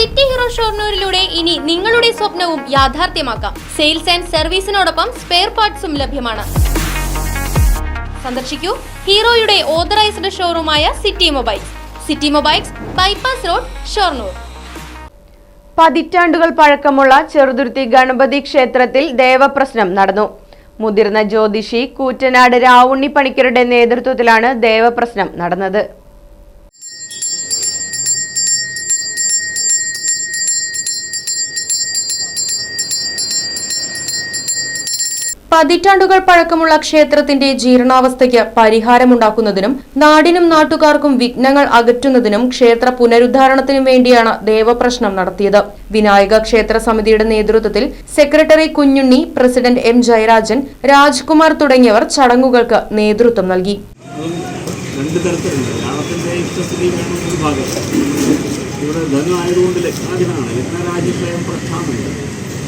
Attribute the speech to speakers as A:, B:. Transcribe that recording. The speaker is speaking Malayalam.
A: സിറ്റി ഹീറോ ഷോർണൂരിലൂടെ ഇനി നിങ്ങളുടെ സ്വപ്നവും യാഥാർത്ഥ്യമാക്കാം. സെയിൽസ് ആൻഡ് സർവീസിനോടൊപ്പം സ്പെയർ പാർട്സും ലഭ്യമാണ്. സന്ദർശിക്കൂ ഹീറോയുടെ authorised ഷോറൂമായ City Mobiles. City Mobiles bypass road Shoranur.
B: പതിറ്റാണ്ടുകൾ പഴക്കമുള്ള ചെറുതുരുത്തി ഗണപതി ക്ഷേത്രത്തിൽ ദേവപ്രശ്നം നടന്നു. മുതിർന്ന ജ്യോതിഷി കൂറ്റനാട് രാവുണ്ണി പണിക്കരുടെ നേതൃത്വത്തിലാണ് ദേവപ്രശ്നം നടന്നത്.
A: പതിറ്റാണ്ടുകൾ പഴക്കമുള്ള ക്ഷേത്രത്തിന്റെ ജീർണാവസ്ഥയ്ക്ക് പരിഹാരമുണ്ടാക്കുന്നതിനും നാടിനും നാട്ടുകാർക്കും വിഘ്നങ്ങൾ അകറ്റുന്നതിനും ക്ഷേത്ര പുനരുദ്ധാരണത്തിനും വേണ്ടിയാണ് ദേവപ്രശ്നം നടത്തിയത്. വിനായക ക്ഷേത്ര സമിതിയുടെ നേതൃത്വത്തിൽ secretary Kunhunni president M Jayarajan Rajkumar തുടങ്ങിയവർ ചടങ്ങുകൾക്ക് നേതൃത്വം നൽകി.
C: രണ്ട് തരത്തിലുണ്ട്. ഇഷ്ടസ്ഥിതി വേണം ഒരു ഭാഗം. ഇവിടെ